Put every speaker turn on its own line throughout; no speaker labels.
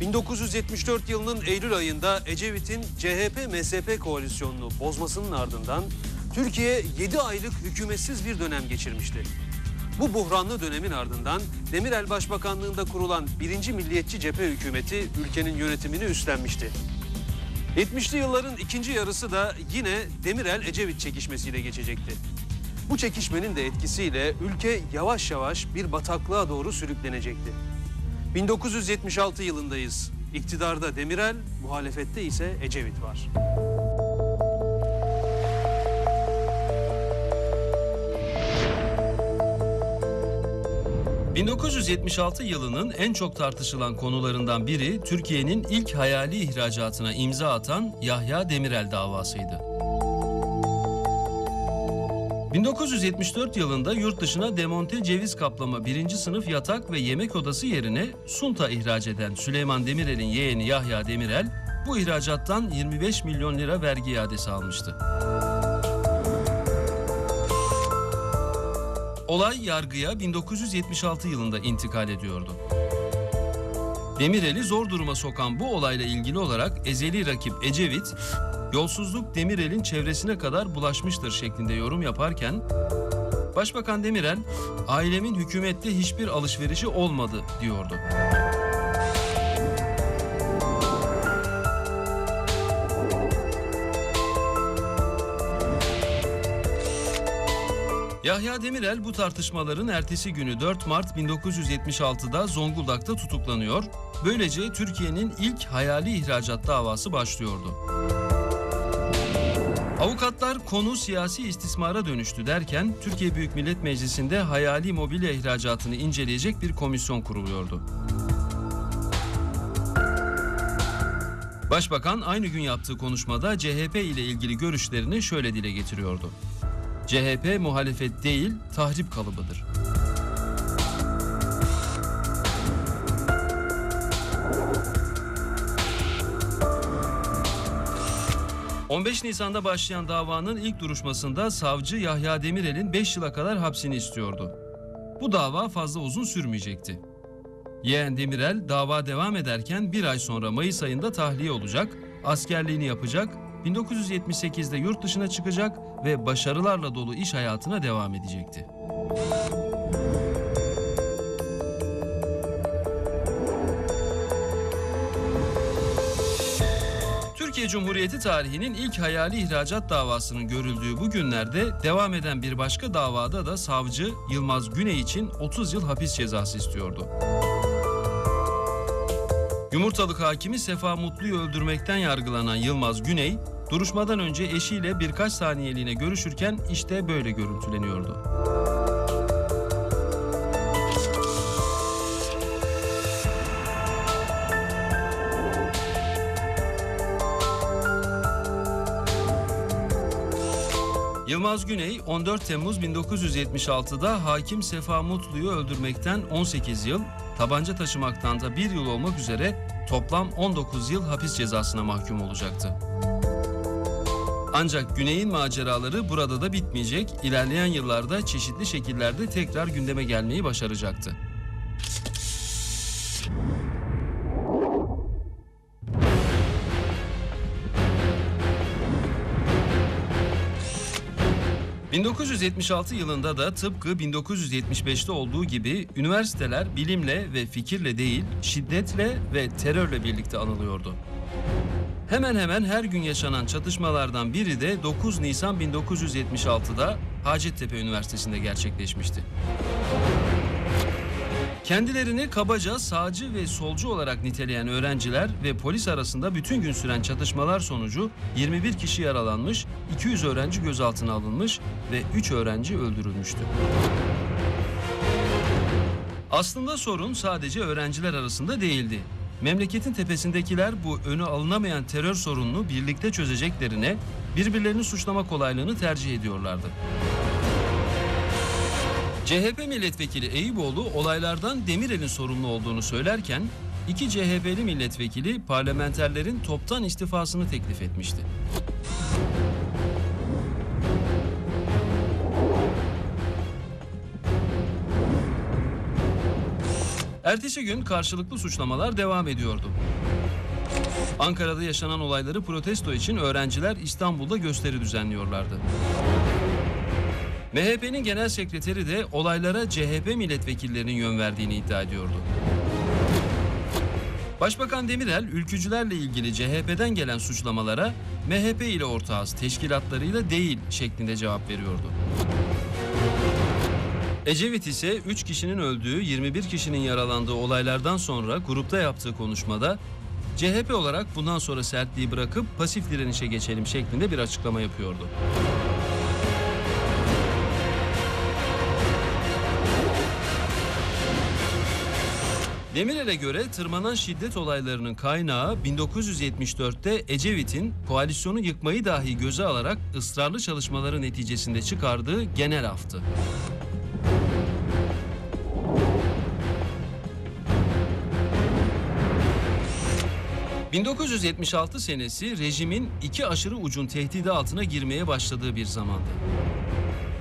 1974 yılının Eylül ayında Ecevit'in CHP-MSP koalisyonunu bozmasının ardından Türkiye 7 aylık hükümetsiz bir dönem geçirmişti. Bu buhranlı dönemin ardından Demirel Başbakanlığında kurulan 1. Milliyetçi Cephe Hükümeti ülkenin yönetimini üstlenmişti. 70'li yılların ikinci yarısı da yine Demirel-Ecevit çekişmesiyle geçecekti. Bu çekişmenin de etkisiyle ülke yavaş yavaş bir bataklığa doğru sürüklenecekti. 1976 yılındayız. İktidarda Demirel, muhalefette ise Ecevit var. 1976 yılının en çok tartışılan konularından biri Türkiye'nin ilk hayali ihracatına imza atan Yahya Demirel davasıydı. 1974 yılında yurt dışına demonte ceviz kaplama birinci sınıf yatak ve yemek odası yerine sunta ihraç eden Süleyman Demirel'in yeğeni Yahya Demirel bu ihracattan 25 milyon lira vergi iadesi almıştı. Olay yargıya 1976 yılında intikal ediyordu. Demirel'i zor duruma sokan bu olayla ilgili olarak ezeli rakip Ecevit, yolsuzluk Demirel'in çevresine kadar bulaşmıştır şeklinde yorum yaparken, Başbakan Demirel, ailemin hükümette hiçbir alışverişi olmadı diyordu. Yahya Demirel bu tartışmaların ertesi günü 4 Mart 1976'da Zonguldak'ta tutuklanıyor. Böylece Türkiye'nin ilk hayali ihracat davası başlıyordu. Avukatlar konu siyasi istismara dönüştü derken Türkiye Büyük Millet Meclisi'nde hayali mobilya ihracatını inceleyecek bir komisyon kuruluyordu. Başbakan aynı gün yaptığı konuşmada CHP ile ilgili görüşlerini şöyle dile getiriyordu. CHP muhalefet değil, tahrip kalıbıdır. ...15 Nisan'da başlayan davanın ilk duruşmasında savcı Yahya Demirel'in 5 yıla kadar hapsini istiyordu. Bu dava fazla uzun sürmeyecekti. Yeğen Demirel dava devam ederken bir ay sonra Mayıs ayında tahliye olacak, askerliğini yapacak 1978'de yurt dışına çıkacak ve başarılarla dolu iş hayatına devam edecekti. Türkiye Cumhuriyeti tarihinin ilk hayali ihracat davasının görüldüğü bu günlerde devam eden bir başka davada da savcı Yılmaz Güney için 30 yıl hapis cezası istiyordu. Yumurtalık hakimi Sefa Mutlu'yu öldürmekten yargılanan Yılmaz Güney, duruşmadan önce eşiyle birkaç saniyeliğine görüşürken işte böyle görüntüleniyordu. Yılmaz Güney 14 Temmuz 1976'da hakim Sefa Mutlu'yu öldürmekten 18 yıl, tabanca taşımaktan da bir yıl olmak üzere toplam 19 yıl hapis cezasına mahkum olacaktı. Ancak Güney'in maceraları burada da bitmeyecek, ilerleyen yıllarda çeşitli şekillerde tekrar gündeme gelmeyi başaracaktı. 1976 yılında da tıpkı 1975'te olduğu gibi üniversiteler bilimle ve fikirle değil, şiddetle ve terörle birlikte anılıyordu. Hemen hemen her gün yaşanan çatışmalardan biri de 9 Nisan 1976'da Hacettepe Üniversitesi'nde gerçekleşmişti. Kendilerini kabaca sağcı ve solcu olarak niteleyen öğrenciler ve polis arasında bütün gün süren çatışmalar sonucu 21 kişi yaralanmış, 200 öğrenci gözaltına alınmış ve 3 öğrenci öldürülmüştü. Aslında sorun sadece öğrenciler arasında değildi. Memleketin tepesindekiler bu önü alınamayan terör sorununu birlikte çözeceklerine birbirlerini suçlama kolaylığını tercih ediyorlardı. CHP milletvekili Eyüboğlu olaylardan Demirel'in sorumlu olduğunu söylerken iki CHP'li milletvekili parlamenterlerin toptan istifasını teklif etmişti. Ertesi gün karşılıklı suçlamalar devam ediyordu. Ankara'da yaşanan olayları protesto için öğrenciler İstanbul'da gösteri düzenliyorlardı. MHP'nin genel sekreteri de olaylara CHP milletvekillerinin yön verdiğini iddia ediyordu. Başbakan Demirel, ülkücülerle ilgili CHP'den gelen suçlamalara MHP ile ortağız, teşkilatlarıyla değil şeklinde cevap veriyordu. Ecevit ise 3 kişinin öldüğü, 21 kişinin yaralandığı olaylardan sonra grupta yaptığı konuşmada CHP olarak bundan sonra sertliği bırakıp pasif direnişe geçelim şeklinde bir açıklama yapıyordu. Demirel'e göre tırmanan şiddet olaylarının kaynağı 1974'te Ecevit'in koalisyonu yıkmayı dahi göze alarak ısrarlı çalışmaları neticesinde çıkardığı genel aftı. 1976 senesi rejimin iki aşırı ucun tehdidi altına girmeye başladığı bir zamandı.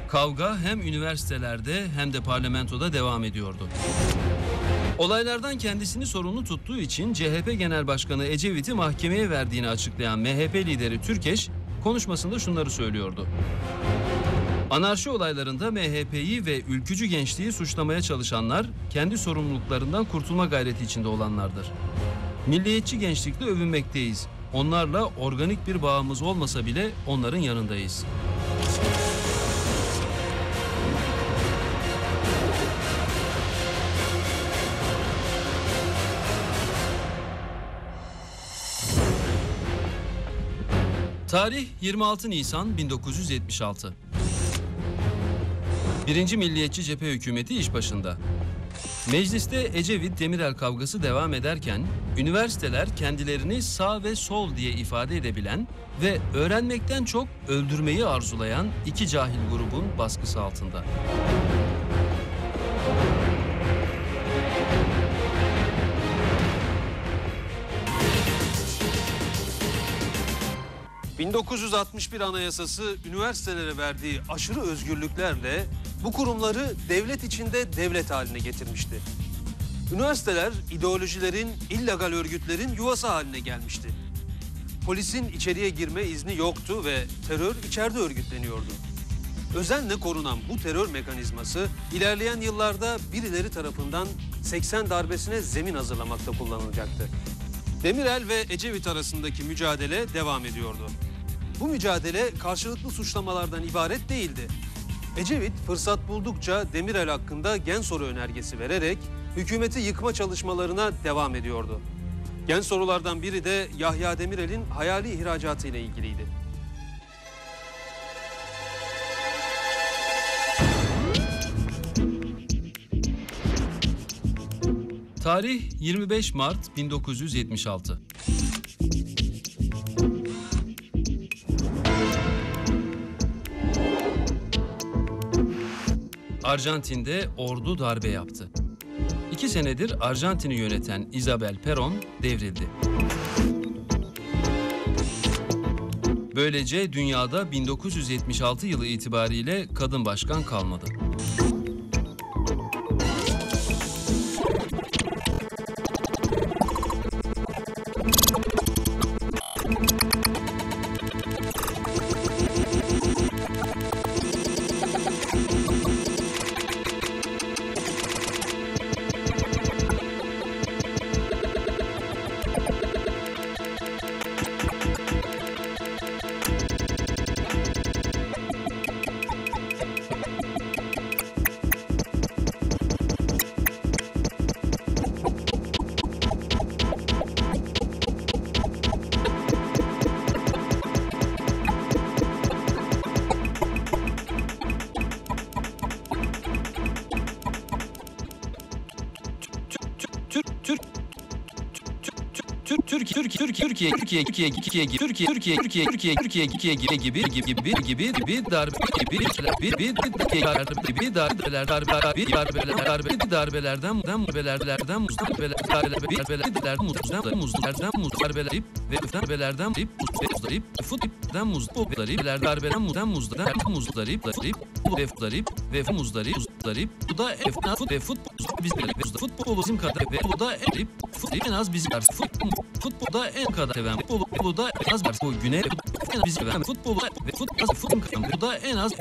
Kavga hem üniversitelerde hem de parlamentoda devam ediyordu. Olaylardan kendisini sorumlu tuttuğu için CHP Genel Başkanı Ecevit'i mahkemeye verdiğini açıklayan MHP lideri Türkeş konuşmasında şunları söylüyordu. Anarşi olaylarında MHP'yi ve ülkücü gençliği suçlamaya çalışanlar kendi sorumluluklarından kurtulma gayreti içinde olanlardır. Milliyetçi gençlikle övünmekteyiz. Onlarla organik bir bağımız olmasa bile onların yanındayız. Tarih 26 Nisan 1976. Birinci Milliyetçi Cephe Hükümeti iş başında. Mecliste Ecevit Demirel kavgası devam ederken üniversiteler kendilerini sağ ve sol diye ifade edebilen ve öğrenmekten çok öldürmeyi arzulayan iki cahil grubun baskısı altında.
...1961 Anayasası üniversitelere verdiği aşırı özgürlüklerle bu kurumları devlet içinde devlet haline getirmişti. Üniversiteler ideolojilerin, illegal örgütlerin yuvası haline gelmişti. Polisin içeriye girme izni yoktu ve terör içeride örgütleniyordu. Özenle korunan bu terör mekanizması ilerleyen yıllarda birileri tarafından 80 darbesine zemin hazırlamakta kullanılacaktı. Demirel ve Ecevit arasındaki mücadele devam ediyordu. Bu mücadele karşılıklı suçlamalardan ibaret değildi. Ecevit fırsat buldukça Demirel hakkında gen soru önergesi vererek hükümeti yıkma çalışmalarına devam ediyordu. Gen sorulardan biri de Yahya Demirel'in hayali ihracatı ile ilgiliydi.
Tarih 25 Mart 1976. Arjantin'de ordu darbe yaptı. İki senedir Arjantin'i yöneten Isabel Perón devrildi. Böylece dünyada 1976 yılı itibariyle kadın başkan kalmadı. Türkiye Türkiye Türkiye Türkiye Türkiye Türkiye Türkiye Türkiye Türkiye Türkiye gibi gibi gibi gibi gibi gibi darbe gibi bir bir gibi darbeler darbeler bir darbeler darbe darbelerden darbelerden darbelerden darbelerden muzdan muzlardan muzdarbeler ve darbelerden ip muzdarip futipten muzdarip darbelerden muzdan muzdan muzdarip darip ve darip ve muzdarip muzdarip bu da fut ve futbol biz futbol bizim kadar ve bu da futbol en az bizim futbol futbolda en kadar seven. Futbolu da en az bu güne en bizim futbolu ve futbol futbol bu da en az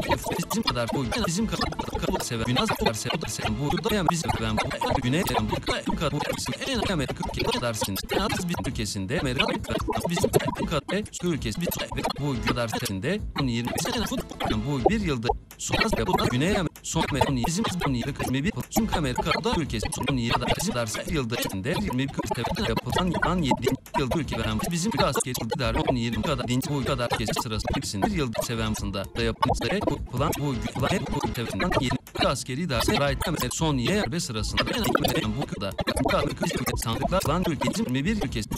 bizim kadar bu bizim kadar kadar seven gün az kadar seven seven bu da yani bizim seven bu güne seven bu kadar. Bu kadar bu en az Amerika kadar sin en az bizim ülkesinde Amerika bizim kadar ülkesi ve bu kadar seninde 20 sene futbol bu bir yılda sonra bu Güney Amerika son Amerika bizim bizim yıllık 21 son Amerika'da ülkesi son yılda bizim derse yılda içinde 21 40 yapılan yılan 7 yıl ülke veren bizim bir asker iktidar 10 20 kadar dinç bu kadar kadar geç sırası hepsini bir yıl sevemsinde da yapmışsa e bu plan bu plan e bu tevinden yeni askeri da Seray'da son yerbe sırasında bu kadar. Sandıklardan ülke 21 ülkesi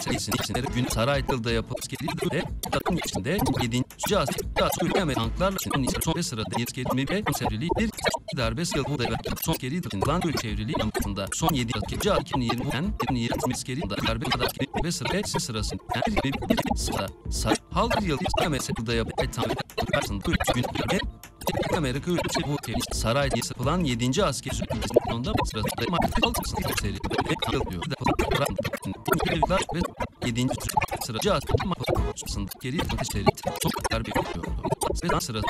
içinde gün Saray'da yapılan askeri ve takım içinde 7. askeri askeri ve tanklarla son sırada yetkilme ve serili bir darbe silahı da son askeri takımdan ülke çevrili yanıtında son 7 askeri 2020'den 2020 askeri darbe askeri ve sırası sırasında. Bir sıra sar halk yılı istemesi da yapılan tank karşısında 3 Amerika ülkesi bu temiz sarayda yapılan 7. asker sürprizinde sırasında Martal seri ve kılıyor. ve 7. sıracı asker Martal'sında geri seri toplar bekliyordu. Ve sırasında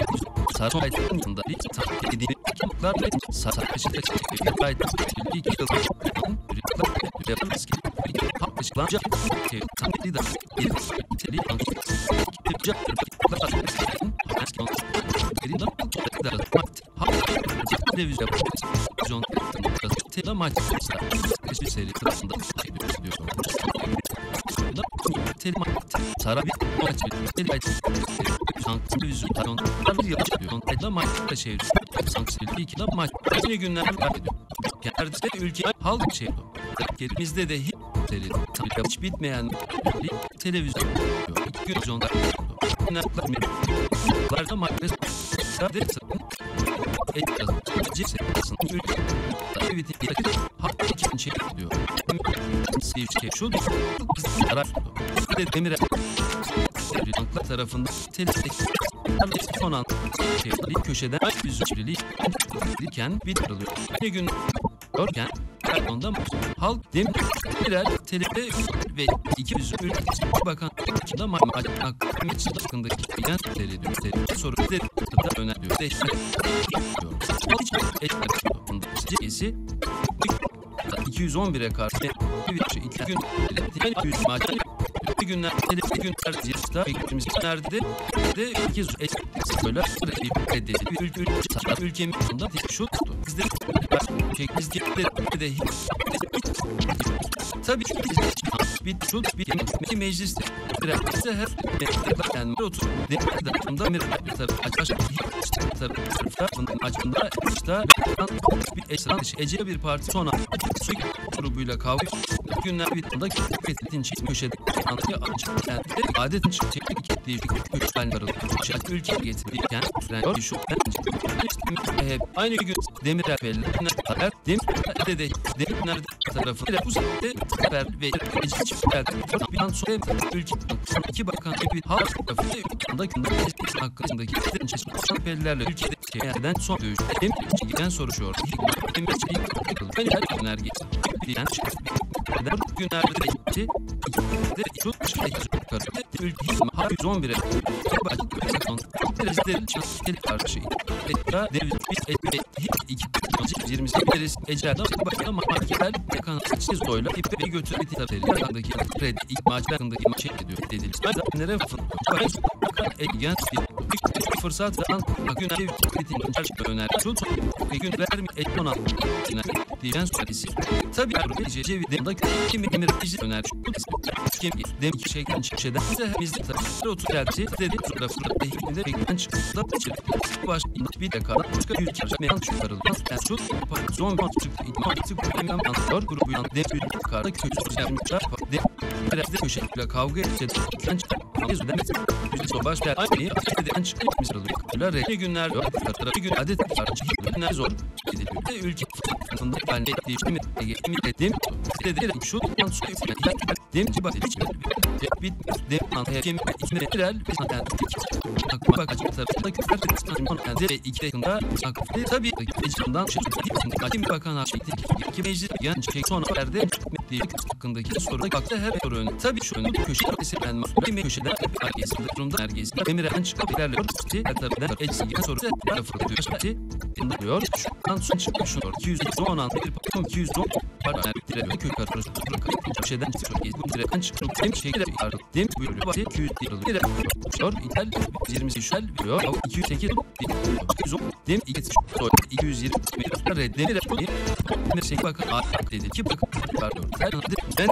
sarayın yanında ilk tank edildi. Kılıklar ve sarayda sarayda iki kılıklar ve asker patlaşılanca tank lider bir teli asker kılıklar asker halk şey Ülkemizde de hiç hiç bitmeyen televizyon iki televizyonda Larda maddesi Sade Ece Ülke Davetindeki Demir Banklar tarafından televizyon son an şey, köşeden yüzücülüğü iken bitiriliyor. Bir gün görken Erdoğan'dan halk dem birer TRT ve 200 ülke bakan da macak hakkında çıkında bilen seri diyor. Seri soru da önemli. Değişti. Hiç eşler. Esi 211'e karşı bir iki gün yani 100 maçta bir günler bir günler diyesta fikrimiz nerede de 200 böyle bir dedi ülke ülke ülkemizde şu tuttu. Bizde çekimiz gitti de hiç Tabii bir şu bir mecliste bize her yani otur. Demekte bir taraf açmış tarafından açında işte bir esran Ece bir parti sonra su grubuyla kavga günler bittiğinde fethin çift köşede anlayı açık yani adetin çekmek kitleyi köşeler şart ülke getirirken yani şu hep aynı gün. Demir belli demir de demir tarafı ile bu sebeple haber ve çiftler bir an sonra ülke iki bakan gibi halk kafası yolunda gündem hakkındaki şüphelilerle ülkede eden son dövüş hem giden soruşuyor. Hem de çelik kılın hani her gün ergesi. Dilen çıkıyor. Günlerde derecede şu kararı ülkeyi har 111'e başka dereceleri çalışken karşı etra devir biz etme iki yirmisi deriz ecelde başka marketel yakan çizoyla ipe götürüp tabeli yakındaki kredi ihmaç yakındaki maçı ediyor dedilir. Nereye fırın? Egen fırsat an gün ev kredi öner. Şu gün vermi etmona diyen süresi. Tabii Ece Cevit'in kimi emir öner. Kim dem şeyden şişeden de biz de otur geldi dedi tarafında ehinde beklen çıktı. Baş bir dakika başka yüz çarşı meyan çıkarıldı. Yani şu zon çıktı. İtman çıktı. Hemen grubu yan dem bir karda kötü yapmışlar. Dem biraz da kavga etti. Ben biz de biz de baş bir aynı adeden çıkmış sıralıyor. Böyle günler yok. Gün adet var. Günler zor. De ülke tarafında ben de değiştim. Geçtim dedim. Dedim şu an su Dem ki bak hiç bit dem an hem içine birer bir tane bak açık tarafında küfür etsin on ende ve iki dakikada aklı tabii ecrandan şey hakim bakan açıktı ki meclis genç şey sonra verdi metli hakkındaki soru baktı her soru önü tabii şu önü köşe kesilen masum köşede herkesin durumda herkes emirden çıkıp ilerliyor tabii eksiği soru tarafı diyor diyor şu an son çıkıyor şu 216 bir pakam 210 para bitiriyor köy karşı köşeden çıkıyor. Bu direkten çıkıyor. Hem şekilde yardım dem buyuruyor bak 200 lira lira sor ithal 20 şel diyor 208 210 dem 220 reddemir bir şey bakın. Dedi ki bakın pardon ben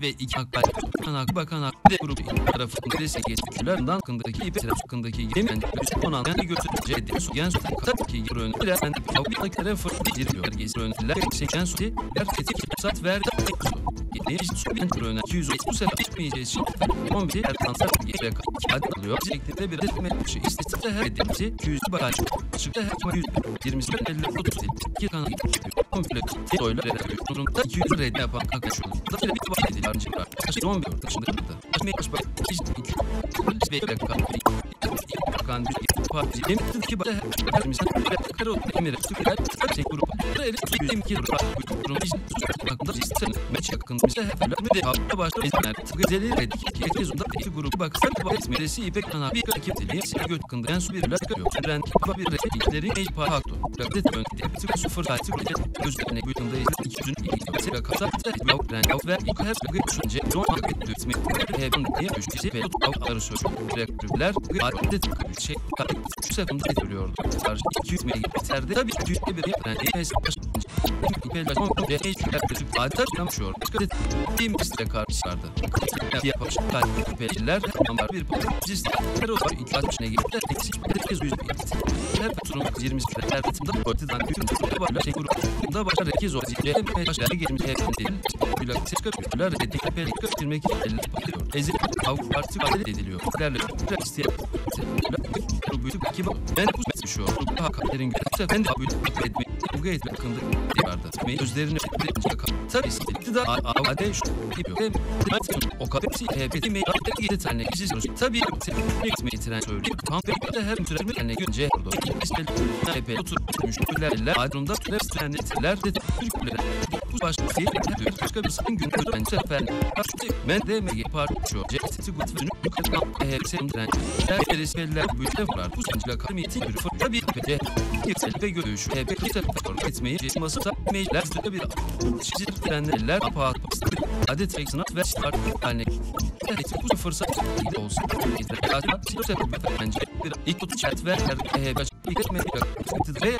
ve iki hak bakan bakan hak de grubu tarafında destek geçtilerden hakkındaki ipe hakkındaki yemen 16 yani götüreceği yani tabii ki ürün ben bir tarafı giriyor herkes ürünler 80 suti herkesi sat verdi ne işte su bir ürün 200 bu sefer içmeyeceğiz için 11 her kanser geçe hadi alıyor şeklinde bir resmi şey istatistikte her edilmesi 200 bagaj çıktı her 100 20 50 30 iki kanal komple doyla durumda 200 red yapan şu da bir harcı var 11 dışında burada açmaya baş bak hiç bir dakika kan bir parti hem ki bana herkesin karo emir tükler tek grup böyle bizim ki durum hakkında sistem meç hakkında mesela hep de hafta başta ezber tıgızeli redik ki onda iki grup baksak bak esmeresi ipek kana bir ekip dili seni göt hakkında en su bir lak yok ben ki bir refikleri ej pa hakto rakdet ön tık sıfır saat tık gözlerine bütünde 200'ün ilgisi kasa yok ben yok ve ilk her bir düşünce zon hakkı dütme hep diye düştüğü ve söylüyor direktörler adet şey seferinde ediliyordu. Sarı 200 metre biterdi. Tabii 200 bir yani EPS İpel son ve eşler küçük adeta yaşıyor. Dikkat et. Bir karşılardı. Sistemler o itaat içine girdi. Eksik bir kez yüz her turum 20 her tutumda ortadan bütün varla şey grubunda başlar herkes o zihle başlar gelmiş hep değil. Bila seçka kütüler edik pelik göstermek için ezil av artık adil ediliyor. Derler isteyen bu büyük ki ben bu şu bu hakikaten görürse ben de bu etmek kavga etme hakkında vardı. Mey gözlerini tabii iktidar ade şu gibi o kadar hepsi hepsi mey yedi tane kişi etmeyi tren söylüyor. Tam her türlü yani günce orada İstel adımda restoranlar de Türkler bu şey diyor. Başka bir sıkın gün ben sefer ben de mege parço cekti gutunu yukarıdan hepsinin tren Eresmeller bütün var. Bu sancıla kamiyeti bir tabii ki yüksel ve görüş ve bir etmeyi masa mecler. De bir çizir trenler adet ve sanat ve start haline Evet, bu fırsat olsun. Bu sefer bence ilk tutu chat ve her bir etme bir ve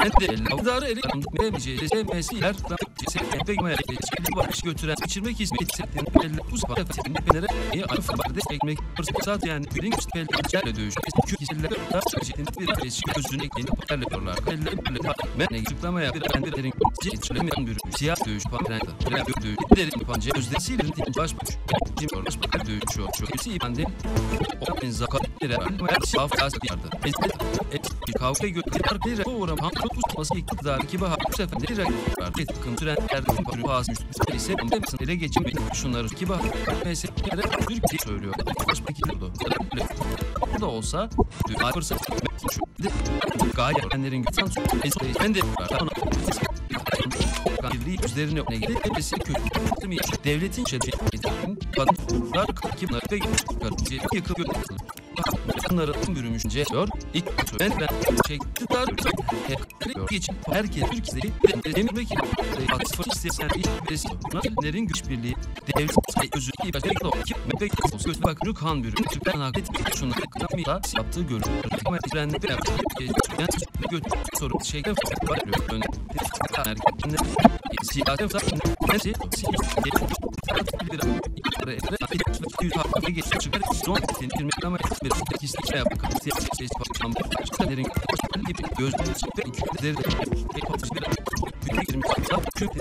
ben de lavdarı ele vermeyeceğiz. Mesihler ceset ve gmaya geçip bakış götüren geçirmek hizmet ettiğinde bu sefer benere iyi alfa barde ekmek fırsat yani birin işte belki dövüş. Çünkü kişiler da cesetin bir eski gözünü eklenip parlıyorlar. Elle böyle ben açıklamaya bir erin cesetlemeyen bir siyah dövüş patrenda. Ve dövüş derin panca özdesiyle baş baş. Bakar dövüş şu şu kişi ifade o zakat bir var. Saf as yardı. Et kavga götürür bir uğram ham tutması iktidar ki bahar bu sefer direkt var. Et kıntüren erdim bir pas üstü ise demsin ele geçin şunları ki bahar meselelere Türkiye söylüyor. Başka oldu. Bu da olsa fırsat gayet öğrenlerin gitsen ben de var. Birliği üzerine gelip hepsi kötü. Devletin şerefinin kadınlar kimler ve yıkılıyor. Bunların bürümüşünce diyor. İlk ben ben çekti dar geçip herkes Türkiye'yi demek ki sıfır isteyen ilk birisi nasilelerin güç birliği devlet özü ibadetli o ki mebek söz bak Rükhan bürüm Türkler naklet şunları kıtamıyla yaptığı görülür. Ama trenle bir yaptığı götür soru şeyde var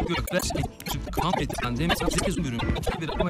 gökler kamp edilen demek sekiz ürün bir ama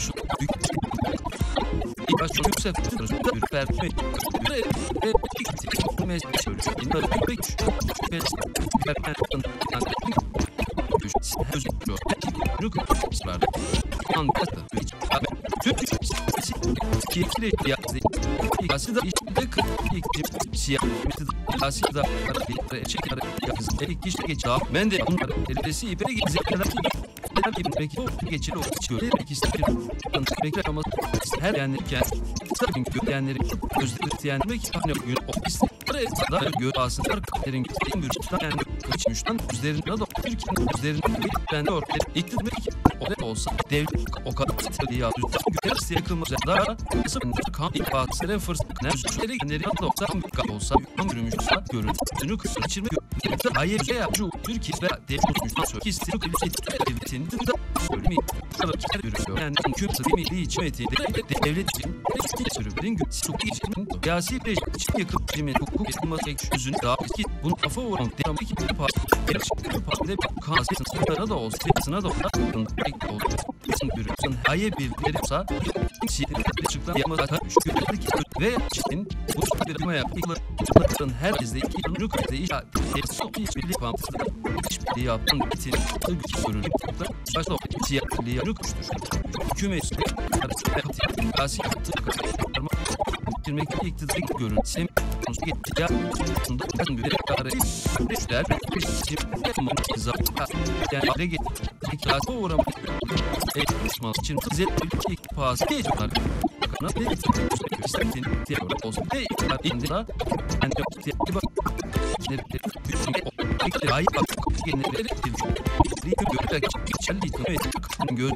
kişi geç Ben de ipere gezekler Tabii belki o geçir o çıkıyor. İstedim. Bekler ama her yenirken tabii görenleri gözleyenmek hani gün o istikrarı da gör aslında gittiğin bir yani kaçmıştan üzerinde de Türkiye'nin üzerinde ben de ortaya iktidarı o da olsa devlet o kadar tabii ya görse yakılmaz da nasıl kan ifatları fırsat ne şöyle generi olsa olsa tam yürümüşse görün dünü kaçırma hayır şey yapıyor Türkiye ve devletin de söylemeyi kadar görüyor. Yani Kürt milli hükümeti devlet için sürülerin suku için siyasi rejim için yakıp rejimi hukuk yapılması yüzünü daha eski bunu kafa vuran devamlı ki bir parti partide kanası sınırlara da olsa sınırlara da olsa pek oldu. Sın görüyorsun. Hayır bir olsa ve için bu bir ama yaptıkların her izleyici yıllık izleyici hiçbirliği bağımsız hiçbirliği yapan için güç sorunu başta siyasi yoktur. Hükümet siyasi yaptığı bitirmek iktidar görün.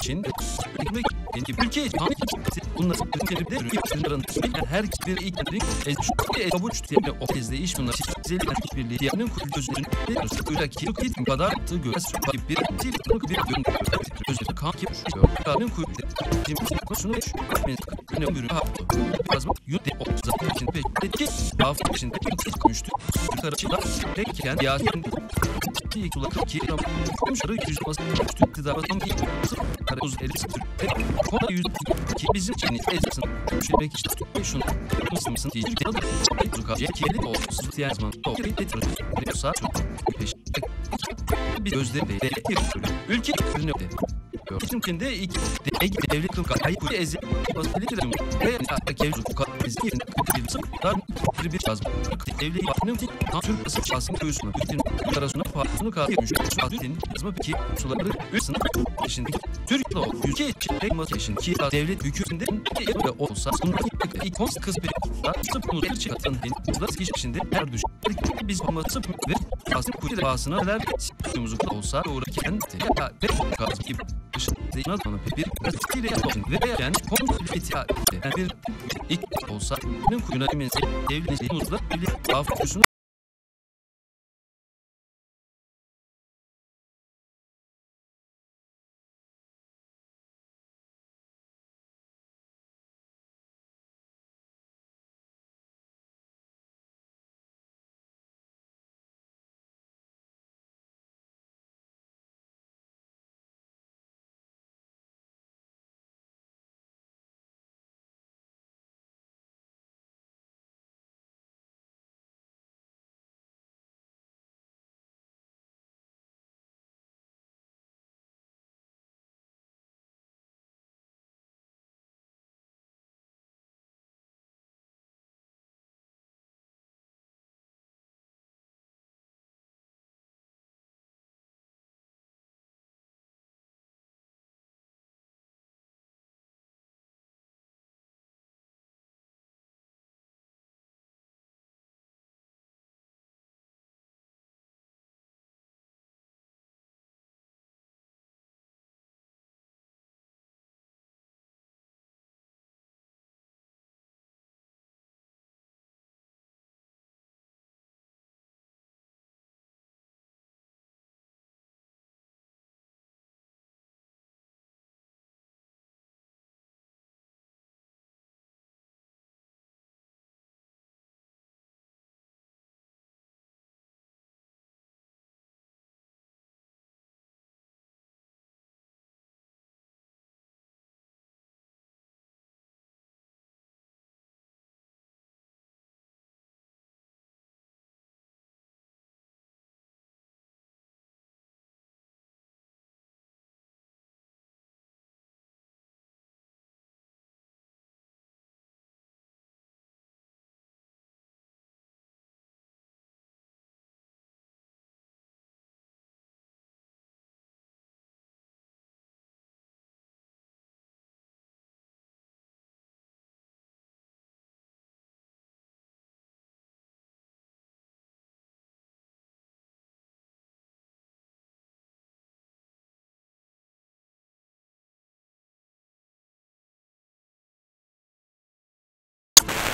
Sem ya. Osman için ülke bunlar her bir ilklerin kabuç yani o kezde iş bunlar zeli birliği diğerinin gözlerinin öyle ki kilit kadar tı göz bir til bir gün gözleri kan ki kanın kuyruğu şunu ne ömrü yazma yut o zaten için peki hafta içinde konuştu yukarı çıkar Peki yasin ki kulak ki komşuları yüz bas iktidara tam ki eli sıfır konu yüz ki bizim etsin şu belki işte şunu mısın mısın diye bir adı bu kadar ki eli o sıtiyaz zaman o bir de diyorsa peş bir gözleri de ülke ürünü Bizim kendi ilk devlet kılka ayı bu ezi kiram ve kadar ezi kılsa dar bir bir yazma devlet bakının Türk ısı şahsın köyüsünü bütün arasına parasını kalmış şahsın yazma ki suları üstün şimdi Türkiye o. Ülke içinde maçın ki devlet hükümünde de olsa ilk kons kız bir sıfır bunu çıkartan da içinde her düş biz olması ve aslında kuyruğu bağısına kadar sıkıntımız olsa uğrarken ya ve gaz gibi dışında sonra bir gazetesiyle yapın ve yani kompleti yani bir ilk olsa bunun kuyruğuna eminse devletin uzla bir afiyetini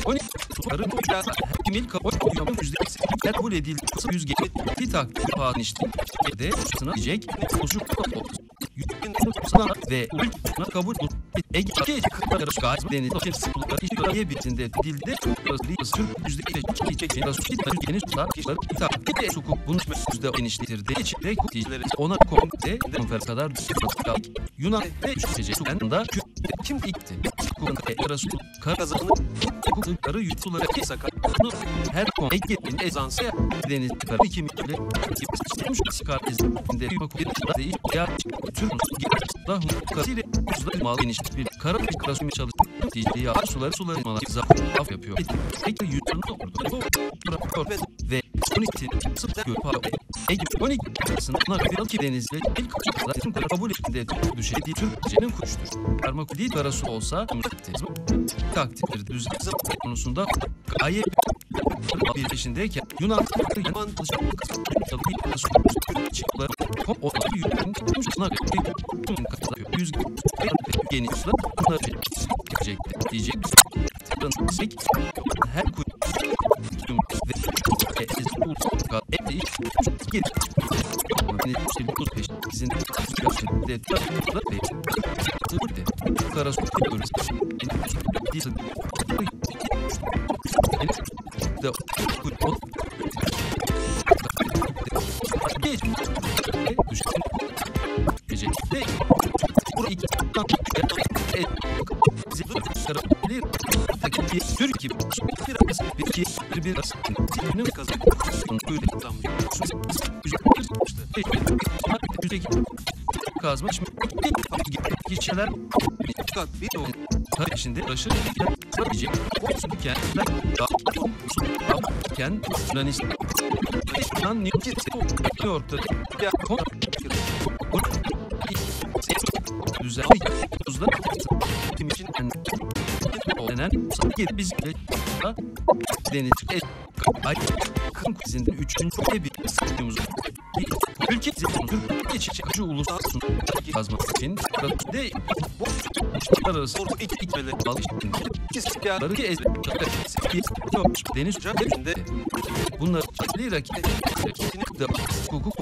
12 tutarı Kimil kabul yüzdesi kabul edildi. Yüz geçti takdir pahın işte. De sına diyecek. Ucu sana ve kabul Ege Ege kadar gaz deniz için sıkıntı işe bitinde dilde Türk yüzde iki çekmeyi rasut geniş tutar takdir et hukuk bunu yüzde genişletirdi. İçinde hukukçileri ona komite konfer kadar Yunan ve Şüpheci Sudan'da kim ikti? Hukukun rasut
Kazanı
hukukları yutuları
sakat.
her konu Ege'nin ezansı deniz tarafı iki milyon istemiş çıkar izinde değil ya Türk da hukukatıyla uzda mal geniş bir kara bir karasumi çalışıyor. Diye ya suları suları zaf yapıyor. Ege yüzünü ordu. Ve 12 sıfır göpa Ege 12 sınıfına bir ki denizle ilk zaten kabul ettiğinde düşediği Türkçenin kuştur. Parmak değil karası olsa taktiktir. Düz konusunda gayet bir peşindeyken Yunan Yunan o yürüyen tutmuşuna yüz genişle diyecekti diyecek her kuyu ve ez ne kazandı kazma
Fakat bir
içinde taşı diyecek. Kendiler ken Yunanistan New York'ta düzenli tuzla kim için denen biz de deniz ay kan krizinde üçüncü bir sıkıntımız ülke Türkiye için ulusun yazmak için de uluslararası
iki ikmeli
alıştığında
ikisi ya
Barı ez yok deniz
içinde
bunlar rakip de hukuk